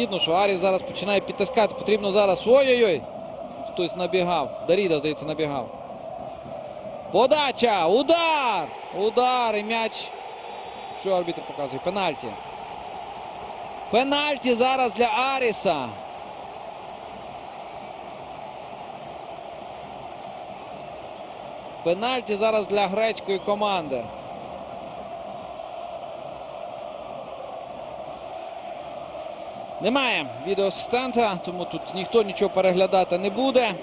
Видно, що Аріс зараз починає підтискати. Потрібно зараз. Ой-ой-ой! Хтось набігав. Даріда, здається, набігав. Подача! Удар! Удар і м'яч. Що арбітр показує? Пенальті. Пенальті зараз для Аріса. Пенальті зараз для грецької команди. Немає відеоасистента, тому тут ніхто нічого переглядати не буде.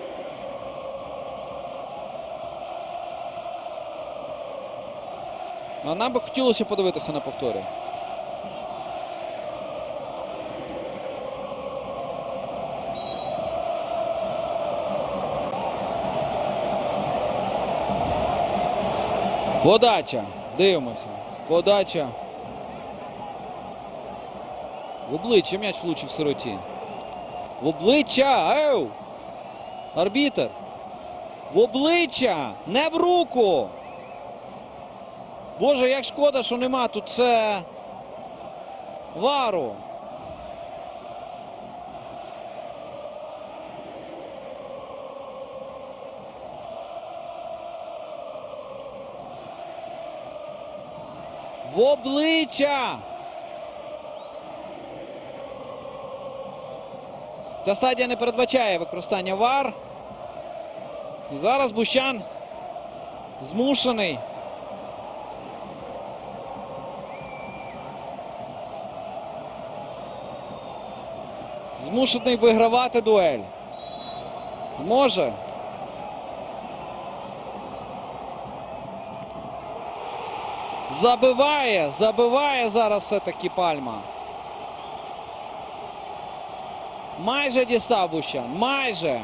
А нам би хотілося подивитися на повторі. Подача. Дивимося. Подача. В обличчя м'яч влучив сироті. В обличчя! Еу! Арбітер! В обличчя! Не в руку! Боже, як шкода, що нема тут це вару. В обличчя! Ця стадія не передбачає використання вар. І зараз Бущан змушений. Змушений вигравати дуель. Зможе. Забиває, забиває зараз все-таки пальма. Майже дістав Бущан. Майже.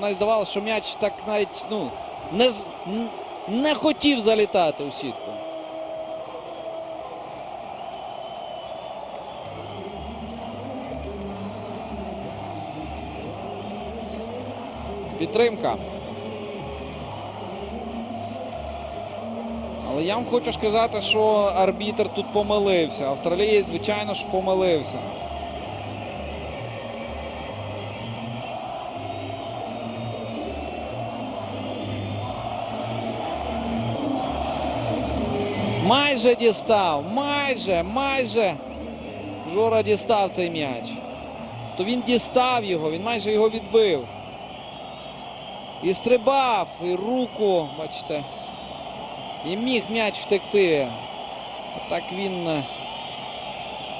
Навіть здавалося, що м'яч так навіть ну, не, не хотів залітати у сітку. Підтримка. Але я вам хочу сказати, що арбітр тут помилився. Австралієць, звичайно ж, помилився. Майже дістав, майже, майже Жора дістав цей м'яч. То він дістав його, він майже його відбив. І стрибав, і руку, бачите. І міг м'яч втекти. А так він е,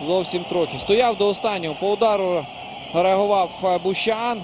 зовсім трохи. Стояв до останнього. По удару реагував е, Бущан.